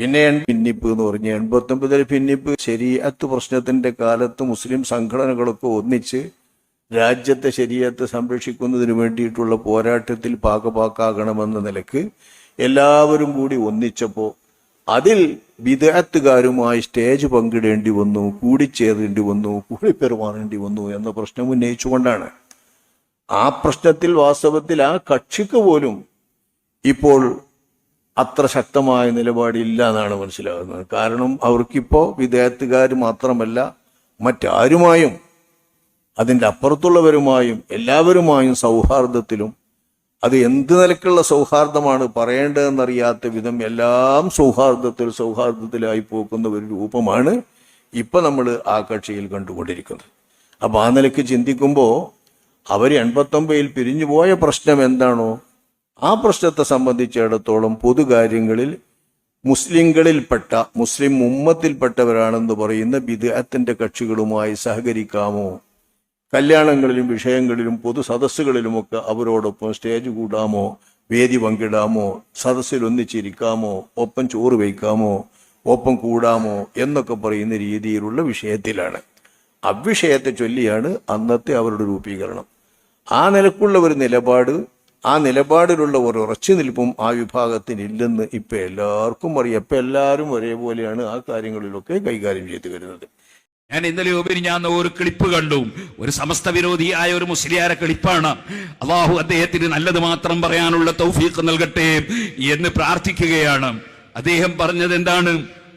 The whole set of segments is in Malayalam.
പിന്നെ ഭിന്നിപ്പ് എന്ന് പറഞ്ഞ എൺപത്തൊമ്പതിലെ ഭിന്നിപ്പ്. ശരീഅത്ത് പ്രശ്നത്തിന്റെ കാലത്ത് മുസ്ലിം സംഘടനകളൊക്കെ ഒന്നിച്ച് രാജ്യത്തെ ശരീരത്തെ സംരക്ഷിക്കുന്നതിന് വേണ്ടിയിട്ടുള്ള പോരാട്ടത്തിൽ പാകപാക്കാകണമെന്ന നിലയ്ക്ക് എല്ലാവരും കൂടി ഒന്നിച്ചപ്പോൾ അതിൽ വിദഗ്ധക്കാരുമായി സ്റ്റേജ് പങ്കിടേണ്ടി വന്നു കൂടിച്ചേരേണ്ടി വന്നു കൂടിപ്പെരുമാറേണ്ടി വന്നു എന്ന പ്രശ്നം ഉന്നയിച്ചുകൊണ്ടാണ്. ആ പ്രശ്നത്തിൽ വാസ്തവത്തിൽ ആ കക്ഷിക്ക് പോലും ഇപ്പോൾ അത്ര ശക്തമായ നിലപാടില്ല എന്നാണ് മനസ്സിലാകുന്നത്. കാരണം അവർക്കിപ്പോൾ വിദേഹത്തുകാർ മാത്രമല്ല മറ്റാരുമായും അതിന്റെ അപ്പുറത്തുള്ളവരുമായും എല്ലാവരുമായും സൗഹാർദ്ദത്തിലും അത് എന്ത് നിലക്കുള്ള സൗഹാർദ്ദമാണ് പറയേണ്ടതെന്നറിയാത്ത വിധം എല്ലാം സൗഹാർദ്ദത്തിൽ സൗഹാർദ്ദത്തിലായി പോകുന്ന ഒരു രൂപമാണ് ഇപ്പൊ നമ്മൾ ആ കക്ഷിയിൽ കണ്ടുകൊണ്ടിരിക്കുന്നത്. അപ്പൊ ആ നിലയ്ക്ക് ചിന്തിക്കുമ്പോൾ അവർ എൺപത്തൊമ്പതിൽ പിരിഞ്ഞു പോയ പ്രശ്നം എന്താണോ ആ പ്രശ്നത്തെ സംബന്ധിച്ചിടത്തോളം പൊതുകാര്യങ്ങളിൽ മുസ്ലിങ്ങളിൽപ്പെട്ട മുസ്ലിം ഉമ്മത്തിൽപ്പെട്ടവരാണെന്ന് പറയുന്ന വിദേഹത്തിന്റെ കക്ഷികളുമായി സഹകരിക്കാമോ? കല്യാണങ്ങളിലും വിഷയങ്ങളിലും പൊതു സദസ്സുകളിലുമൊക്കെ അവരോടൊപ്പം സ്റ്റേജ് കൂടാമോ? വേദി പങ്കിടാമോ? സദസ്സിൽ ഒന്നിച്ചിരിക്കാമോ? ഒപ്പം ചോറ് വയ്ക്കാമോ? ഒപ്പം കൂടാമോ? എന്നൊക്കെ പറയുന്ന രീതിയിലുള്ള വിഷയത്തിലാണ്. അവിഷയത്തെ ചൊല്ലിയാണ് അന്നത്തെ അവരുടെ രൂപീകരണം. ആ നിലക്കുള്ള ഒരു നിലപാട് ആ നിലപാടിലുള്ള ഒരു ഉറച്ചു നിൽപ്പും ആ വിഭാഗത്തിന് വിഭാഗത്തിനില്ലെന്ന് ഇപ്പൊ എല്ലാവർക്കും അറിയാം. ഇപ്പൊ എല്ലാവരും ഒരേപോലെയാണ് ആ കാര്യങ്ങളിലൊക്കെ കൈകാര്യം ചെയ്തു വരുന്നത്. ഞാൻ ഇന്നലെ ഉപരി ഞാൻ ഒരു ക്ലിപ്പ് കണ്ടു. ഒരു സമസ്ത വിരോധിയായ ഒരു മുസ്ലിയാരെ ക്ലിപ്പാണ്. അള്ളാഹു അദ്ദേഹത്തിന് നല്ലത് മാത്രം പറയാനുള്ള തൗഫീഖ് നൽകട്ടെ എന്ന് പ്രാർത്ഥിക്കുകയാണ്. അദ്ദേഹം പറഞ്ഞത് എന്താണ്?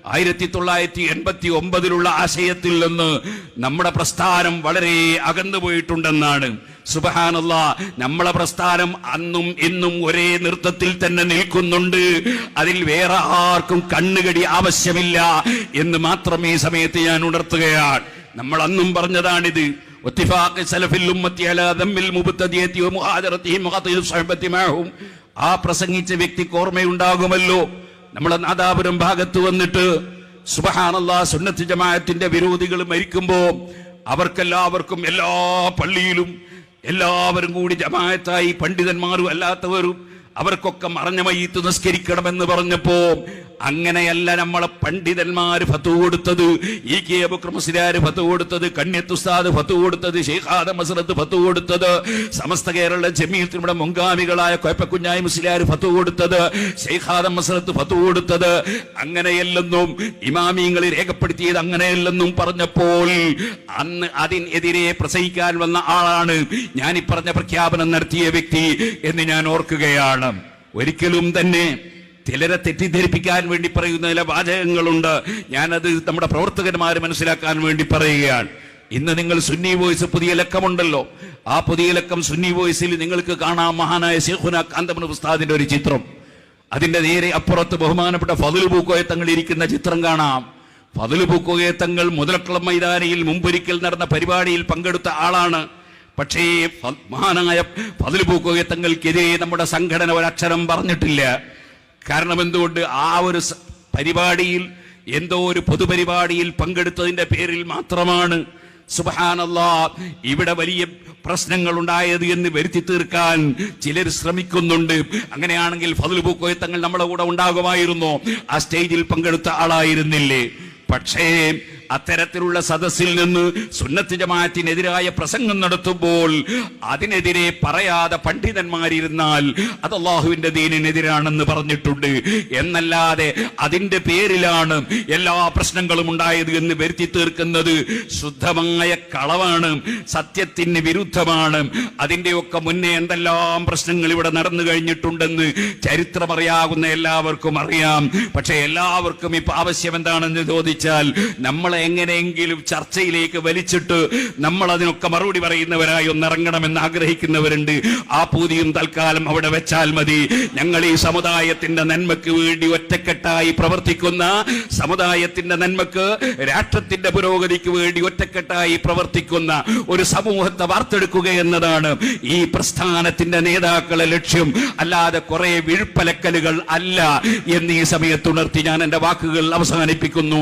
ആയിരത്തി തൊള്ളായിരത്തി എൺപത്തി ഒമ്പതിലുള്ള ആശയത്തിൽ നിന്ന് നമ്മുടെ പ്രസ്ഥാനം വളരെ അകന്നു പോയിട്ടുണ്ടെന്നാണ്. സുബഹാനല്ല നമ്മളെ പ്രസ്ഥാനം അന്നും ഇന്നും ഒരേ നൃത്തത്തിൽ തന്നെ നിൽക്കുന്നുണ്ട്. അതിൽ വേറെ ആർക്കും കണ്ണുകടി ആവശ്യമില്ല എന്ന് മാത്രം ഈ സമയത്ത് ഞാൻ ഉണർത്തുകയാണ്. നമ്മൾ അന്നും പറഞ്ഞതാണിത്. ഒത്തിഫാഖ് സലഫിൽ ഉമ്മത്തി അലാ ദമ്മിൽ ആ പ്രസംഗിച്ച വ്യക്തിക്ക് ഓർമ്മയുണ്ടാകുമല്ലോ. നമ്മളെ നാദാപുരം ഭാഗത്ത് വന്നിട്ട് സുബഹാനല്ലാ സുന്നത്ത് ജമാഅത്തിന്റെ വിരോധികൾ മരിക്കുമ്പോൾ അവർക്കെല്ലാവർക്കും എല്ലാ പള്ളിയിലും എല്ലാവരും കൂടി ജമായത്തായി പണ്ഡിതന്മാരും അല്ലാത്തവരും അവർക്കൊക്കെ മറഞ്ഞ മയ്യത്ത് നിസ്കരിക്കണമെന്ന് പറഞ്ഞപ്പോ അങ്ങനെയല്ല നമ്മളെ പണ്ഡിതന്മാര് ഫത്തു കൊടുത്തത്. ഈ കെ അബുക്രമസിലാര് ഫത്തു കൊടുത്തത് കണ്യത്തുസ്താദ് ഫത്തു കൊടുത്തത് ഷെയ്ഖാദ മസറത്ത് ഫത്തു കൊടുത്തത് സമസ്ത കേരള ജമീയത്തിനുടെ മുങ്കാമികളായ കോയപ്പക്കുഞ്ഞായ മുസ്ലിയാർ ഫത്തു കൊടുത്തത് ഷെയ്ഖാദ മസറത്ത് ഫത്തു കൊടുത്തത്. അങ്ങനെയല്ലെന്നും ഇമാമിയങ്ങൾ രേഖപ്പെടുത്തിയത് അങ്ങനെയല്ലെന്നും പറഞ്ഞപ്പോൾ അന്ന് അതിനെതിരെ പ്രസംഗിക്കാൻ വന്ന ആളാണ്. ഈ പറഞ്ഞ പ്രഖ്യാപനം നടത്തിയ വ്യക്തി എന്ന് ഞാൻ ഓർക്കുകയാണ്. ഒരിക്കലും തന്നെ ചിലരെ തെറ്റിദ്ധരിപ്പിക്കാൻ വേണ്ടി പറയുന്ന ചില വാചകങ്ങളുണ്ട്. ഞാനത് നമ്മുടെ പ്രവർത്തകന്മാരെ മനസ്സിലാക്കാൻ വേണ്ടി പറയുകയാണ്. ഇന്ന് നിങ്ങൾ സുന്നി വോയിസ് പുതിയ ലക്കമുണ്ടല്ലോ. ആ പുതിയ ലക്കം സുന്നി വോയിസിൽ നിങ്ങൾക്ക് കാണാം മഹാനായ ശേഖുന കാന്തമന ഉസ്താദിന്റെ ഒരു ചിത്രം. അതിന്റെ നേരെ അപ്പുറത്ത് ബഹുമാനപ്പെട്ട ഫതുൽ പൂക്കോയെ തങ്ങൾ ഇരിക്കുന്ന ചിത്രം കാണാം. ഫതുൽ പൂക്കോയെ തങ്ങൾ മുതലക്കുളം മൈതാനിയിൽ മുമ്പൊരിക്കൽ നടന്ന പരിപാടിയിൽ പങ്കെടുത്ത ആളാണ് പക്ഷേ മഹാനായ ഫതുൽ പൂക്കോയ തങ്ങൾക്കെതിരെ നമ്മുടെ സംഘടന ഒരക്ഷരം പറഞ്ഞിട്ടില്ല. കാരണം എന്തുകൊണ്ട്? ആ ഒരു പരിപാടിയിൽ എന്തോ ഒരു പൊതുപരിപാടിയിൽ പങ്കെടുത്തതിന്റെ പേരിൽ മാത്രമാണ് സുബാനല്ലാ ഇവിടെ വലിയ പ്രശ്നങ്ങൾ ഉണ്ടായത് എന്ന് വരുത്തി തീർക്കാൻ ചിലർ ശ്രമിക്കുന്നുണ്ട്. അങ്ങനെയാണെങ്കിൽ ഫതുൽ പൂക്കോയ തങ്ങൾ നമ്മുടെ കൂടെ ഉണ്ടാകുമായിരുന്നു? ആ സ്റ്റേജിൽ പങ്കെടുത്ത ആളായിരുന്നില്ലേ? പക്ഷേ അത്തരത്തിലുള്ള സദസ്സിൽ നിന്ന് സുന്നത്ത് ജമാഅത്തിനെതിരായ പ്രസംഗം നടത്തുമ്പോൾ അതിനെതിരെ പറയാതെ പണ്ഡിതന്മാരിരുന്നാൽ അത് അള്ളാഹുവിന്റെ ദീനിനെതിരാണെന്ന് പറഞ്ഞിട്ടുണ്ട്. എന്നല്ലാതെ അതിന്റെ പേരിലാണ് എല്ലാ പ്രശ്നങ്ങളും ഉണ്ടായത് എന്ന് വരുത്തി തീർക്കുന്നത് ശുദ്ധമായ കളവാണ് സത്യത്തിന് വിരുദ്ധമാണ്. അതിന്റെയൊക്കെ മുന്നേ എന്തെല്ലാം പ്രശ്നങ്ങൾ ഇവിടെ നടന്നു കഴിഞ്ഞിട്ടുണ്ടെന്ന് ചരിത്രമറിയാകുന്ന എല്ലാവർക്കും അറിയാം. പക്ഷെ എല്ലാവർക്കും ഇപ്പൊ ആവശ്യം എന്താണെന്ന് ചോദിച്ചാൽ നമ്മളെ എങ്ങനെയെങ്കിലും ചർച്ചയിലേക്ക് വലിച്ചിട്ട് നമ്മൾ അതിനൊക്കെ മറുപടി പറയുന്നവരായി ഒന്ന് ഇറങ്ങണമെന്ന് ആഗ്രഹിക്കുന്നവരുണ്ട്. ആ പൂതിയും തൽക്കാലം അവിടെ വെച്ചാൽ മതി. ഞങ്ങൾ ഈ സമുദായത്തിന്റെ നന്മയ്ക്ക് വേണ്ടി ഒറ്റക്കെട്ടായി പ്രവർത്തിക്കുന്ന സമുദായത്തിന്റെ നന്മക്ക് രാഷ്ട്രത്തിന്റെ പുരോഗതിക്ക് വേണ്ടി ഒറ്റക്കെട്ടായി പ്രവർത്തിക്കുന്ന ഒരു സമൂഹത്തെ വാർത്തെടുക്കുക എന്നതാണ് ഈ പ്രസ്ഥാനത്തിന്റെ നേതാക്കളെ ലക്ഷ്യം. അല്ലാതെ കുറെ വിഴുപ്പലക്കലുകൾ അല്ല. എന്ന് ഈ സമയത്ത് ഉണർത്തി ഞാൻ എന്റെ വാക്കുകൾ അവസാനിപ്പിക്കുന്നു.